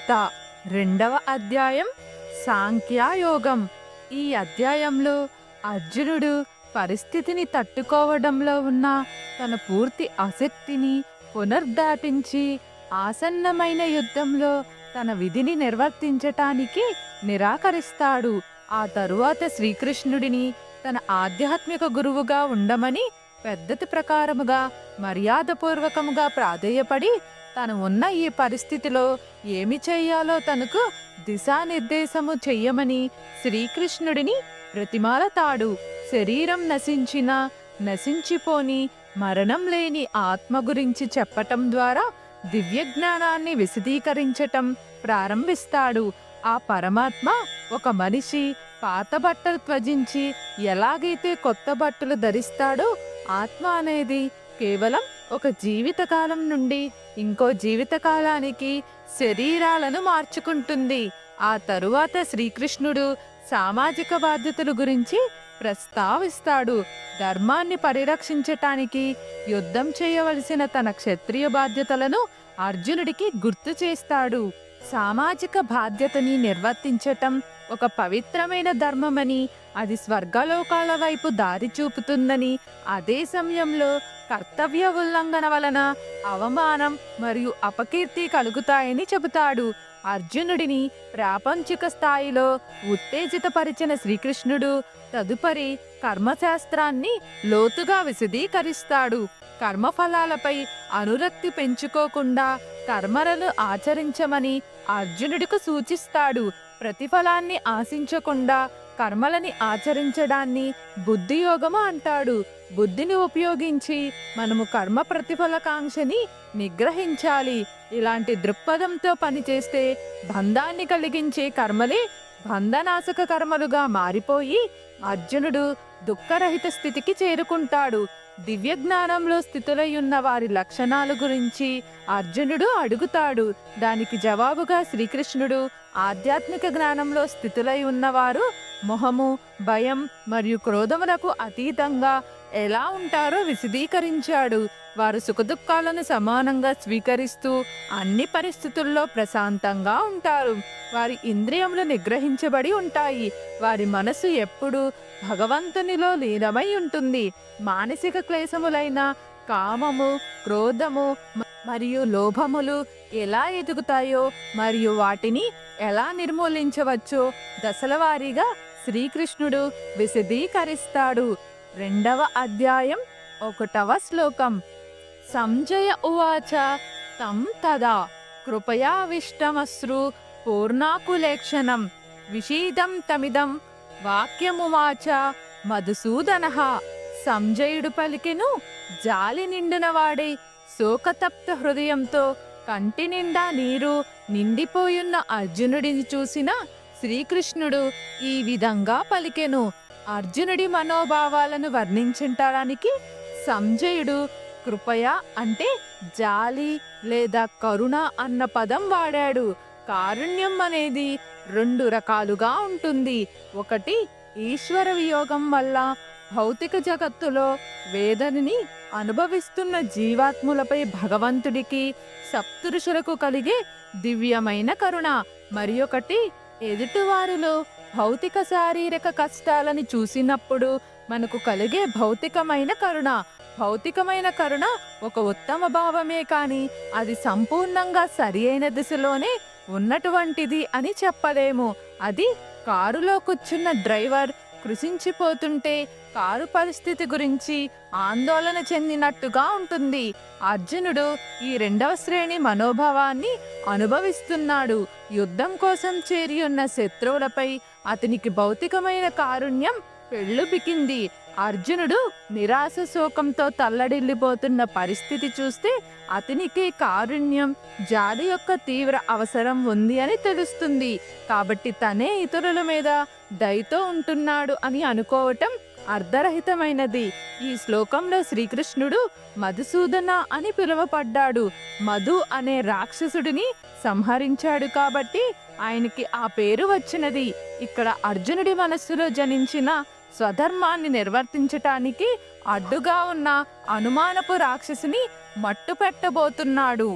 గీత. రెండవ అధ్యాయం సాంఖ్యాయోగం. ఈ అధ్యాయంలో అర్జునుడు పరిస్థితిని తట్టుకోవడంలో ఉన్న తన పూర్తి ఆసక్తిని పునర్దాటించి ఆసన్నమైన యుద్ధంలో తన విధిని నిర్వర్తించటానికి నిరాకరిస్తాడు. ఆ తరువాత శ్రీకృష్ణుడిని తన ఆధ్యాత్మిక గురువుగా ఉండమని పద్ధతి ప్రకారముగా మర్యాదపూర్వకముగా ప్రాధేయపడి తను ఉన్న ఈ పరిస్థితిలో ఏమి చేయాలో తనకు దిశానిర్దేశము చెయ్యమని శ్రీకృష్ణుడిని ప్రతిమాలతాడు. శరీరం నశించిన నశించిపోని మరణం లేని ఆత్మ గురించి చెప్పటం ద్వారా దివ్య జ్ఞానాన్ని విశదీకరించటం ప్రారంభిస్తాడు. ఆ పరమాత్మ ఒక మనిషి పాత బట్టలు త్వజించి ఎలాగైతే కొత్త బట్టలు ధరిస్తాడో ఆత్మ అనేది కేవలం ఒక జీవితకాలం నుండి ఇంకో జీవితకాలానికి శరీరాలను మార్చుకుంటుంది. ఆ తరువాత శ్రీకృష్ణుడు సామాజిక బాధ్యతల గురించి ప్రస్తావిస్తాడు. ధర్మాన్ని పరిరక్షించటానికి యుద్ధం చేయవలసిన తన క్షత్రియ బాధ్యతలను అర్జునుడికి గుర్తు చేస్తాడు. సామాజిక బాధ్యతని నిర్వర్తించటం ఒక పవిత్రమైన ధర్మమని అది స్వర్గలోకాల వైపు దారి చూపుతుందని అదే సమయంలో కర్తవ్య ఉల్లంఘన వలన అవమానం మరియు అపకీర్తి కలుగుతాయని చెబుతాడు. అర్జునుడిని ప్రాపంచిక స్థాయిలో ఉత్తేజితపరిచిన శ్రీకృష్ణుడు తదుపరి కర్మశాస్త్రాన్ని లోతుగా విశదీకరిస్తాడు. కర్మఫలాలపై అనురక్తి పెంచుకోకుండా కర్మలను ఆచరించమని అర్జునుడికి సూచిస్తాడు. ప్రతిఫలాన్ని ఆశించకుండా కర్మలని ఆచరించడాన్ని బుద్ధియోగము అంటాడు. బుద్ధిని ఉపయోగించి మనము కర్మ ప్రతిఫలకాంక్షని నిగ్రహించాలి. ఇలాంటి దృక్పథంతో పనిచేస్తే బంధాన్ని కలిగించే కర్మలే బంధనాశక కర్మలుగా మారిపోయి అర్జునుడు దుఃఖరహిత స్థితికి చేరుకుంటాడు. దివ్య జ్ఞానంలో స్థితులై ఉన్న వారి లక్షణాల గురించి అర్జునుడు అడుగుతాడు. దానికి జవాబుగా శ్రీకృష్ణుడు ఆధ్యాత్మిక జ్ఞానంలో స్థితులై ఉన్నవారు మొహము భయం మరియు క్రోధమునకు అతీతంగా ఎలా ఉంటారో విశదీకరించాడు. వారు సుఖదుఖాలను సమానంగా స్వీకరిస్తూ అన్ని పరిస్థితుల్లో ప్రశాంతంగా ఉంటారు. వారి ఇంద్రియములు నిగ్రహించబడి ఉంటాయి. వారి మనసు ఎప్పుడూ భగవంతునిలో లీనమై ఉంటుంది. మానసిక క్లేశములైన కామము క్రోధము మరియు లోభములు ఎలా ఎదుగుతాయో మరియు వాటిని ఎలా నిర్మూలించవచ్చో దశలవారీగా శ్రీకృష్ణుడు విశదీకరిస్తాడు. రెండవ అధ్యాయం ఒకటవ శ్లోకం. సంజయ ఉవాచ తం తదా. కృపయావిష్టమశ్రు పూర్ణాకులేక్షణం. విషీదం తమిదం వాక్యమువాచ మధుసూదన. సంజయుడు పలికెను జాలి నిండినవాడై శోకతప్త హృదయంతో కంటి నిండా నీరు నిండిపోయున్న అర్జునుడిని చూసిన శ్రీకృష్ణుడు ఈ విధంగా పలికెను అర్జునుడి మనోభావాలను వర్ణించటానికి సంజయుడు కృపయ అంటే జాలి లేదా కరుణ అన్న పదం వాడాడు. కారుణ్యం అనేది రెండు రకాలుగా ఉంటుంది. ఒకటి ఈశ్వర వియోగం వల్ల భౌతిక జగత్తులో వేదనని అనుభవిస్తున్న జీవాత్ములపై భగవంతుడికి సప్తురుషులకు కలిగే దివ్యమైన కరుణ. మరి ఒకటి ఎదుటివారిలో భౌతిక శారీరక కష్టాలని చూసినప్పుడు మనకు కలిగే భౌతికమైన కరుణ. భౌతికమైన కరుణ ఒక ఉత్తమ భావమే కానీ అది సంపూర్ణంగా సరి అయిన దిశలోనే ఉన్నటువంటిది అని చెప్పలేము. అది కారులో కూర్చున్న డ్రైవర్ కృషించిపోతుంటే కారు పరిస్థితి గురించి ఆందోళన చెందినట్టుగా ఉంటుంది. అర్జునుడు ఈ రెండవ శ్రేణి మనోభావాన్ని అనుభవిస్తున్నాడు. యుద్ధం కోసం చేరి ఉన్న శత్రువులపై అతనికి భౌతికమైన కారుణ్యం పెళ్ళుబికింది అర్జునుడు నిరాశ శోకంతో తల్లడిల్లిపోతున్న పరిస్థితి చూస్తే అతనికి కారుణ్యం జాలి యొక్క తీవ్ర అవసరం ఉంది అని తెలుస్తుంది. కాబట్టి తనే ఇతరుల మీద దయతో ఉంటున్నాడు అని అనుకోవటం అర్ధరహితమైనది. ఈ శ్లోకంలో శ్రీకృష్ణుడు మధుసూదన అని పిలువపడ్డాడు మధు అనే రాక్షసుడిని సంహరించాడు కాబట్టి ఆయనకి ఆ పేరు వచ్చినది. ఇక్కడ అర్జునుడి మనస్సులో జనించిన స్వధర్మాన్ని నిర్వర్తించటానికి అడ్డుగా ఉన్న అనుమానపు రాక్షసుని మట్టు పెట్టబోతున్నాడు